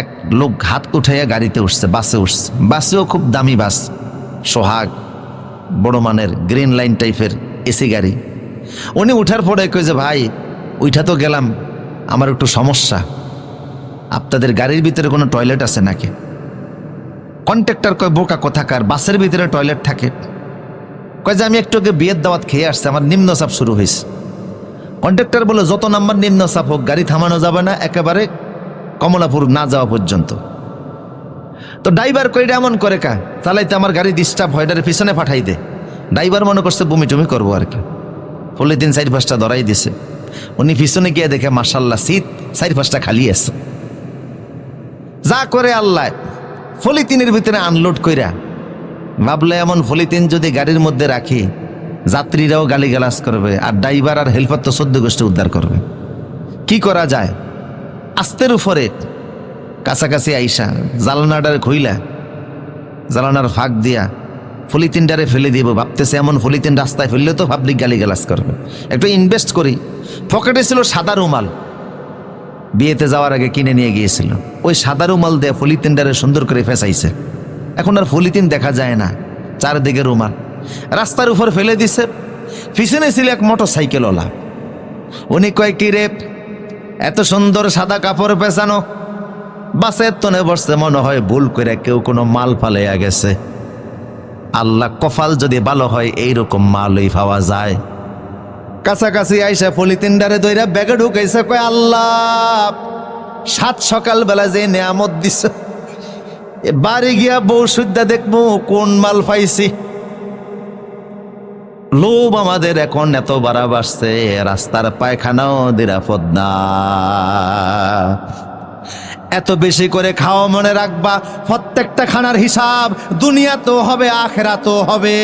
এক লোক হাত উঠাইয়া গাড়িতে উঠছে, বাসে উঠছে। বাসেও খুব দামি বাস, সোহাগ বড় মানের গ্রিন লাইন টাইপের এসি গাড়ি। উনি উঠার পরে কই যে, ভাই উঠা তো গেলাম, আমার একটু সমস্যা। আপনাদের গাড়ির ভিতরে কোনো টয়লেট আছে নাকি? কন্ট্রাক্টর কয়, বোকা কোথাকার, বাসের ভিতরে টয়লেট থাকে। কয় যে, আমি একটু আগে বিয়ের দাওয়াত খেয়ে আসছে, আমার নিম্নচাপ শুরু হয়েছে কন্ট্রাক্টর বলে, যত নাম্বার নিম্নচাপ হোক, গাড়ি থামানো যাবে না, একেবারে কমলাপুর না যাওয়া পর্যন্ত। তো ড্রাইভার কইটা এমন করে কা, চালাইতে আমার গাড়ি ডিস্টার্ব হয় পিছনে পাঠাই দে। ড্রাইভার মনে করছে বমি টমি করব আর কি। তিন চারি পাঁচটা ধরাই দিছে। উনি পিছনে গিয়ে দেখে মার্শাল্লাহ সিট চারি পাঁচটা খালি আছে। যা করে আল্লাহ ফলিতিনের ভিতরে আনলোড কইরা, ভাবলে এমন ফলিতিন যদি গাড়ির মধ্যে রাখি, যাত্রীরাও গালিগালাজ করবে, আর ড্রাইভার আর হেল্পার তো সদ্য গোষ্ঠী উদ্ধার করবে। কি করা যায়? আস্তের উপরে। কাছাকাছি আইসা, জালানাটারে খুইলা, জালানার ফাঁক দিয়া ফলিতিনটারে ফেলে দিব। ভাবতেছে এমন ফলিতিন রাস্তায় ফেললে তো পাবলিক গালিগালাজ করবে। একটু ইনভেস্ট করি। পকেটে ছিল সাদা রুমাল। বিয়েতে যাওয়ার আগে কিনে নিয়ে গিয়েছিল। ওই সাদা রুমাল দিয়ে ফলিতিনটারে সুন্দর করে ফেসাইছে। এখন আর ফলিতিন দেখা যায় না, চারদিকে রুমাল। রাস্তার উপর ফেলে দিছে। পিছনে ছিল এক মোটর সাইকেলওয়ালা উনি কয়, কি রে? এত সুন্দর সাদা কাপড় পেঁচানো বাসের তনে বসছে, মনে হয় ভুল করে কেউ কোনো মাল ফালাইয়া গেছে। আল্লাহ কফাল যদি ভালো হয়, এইরকম মালই পাওয়া যায়। কাছাকাছি আইসা পলিতিনডারে দইরা ব্যাগে ঢুকাইছে, কয়, আল্লাহ, সাত সকাল বেলা যে নেয়ামত দিছে বাড়ি গিয়া বউ সুদ্ধা দেখব কোন মাল পাইছি। লোভ আমাদের এখন এত বাড়া বাড়ছে, রাস্তার পায়খানাও নিরাপদ না। এত বেশি করে খাওয়া মনে রাখবা, প্রত্যেকটা খানার হিসাব দুনিয়া তো হবে আখেরা তো হবে।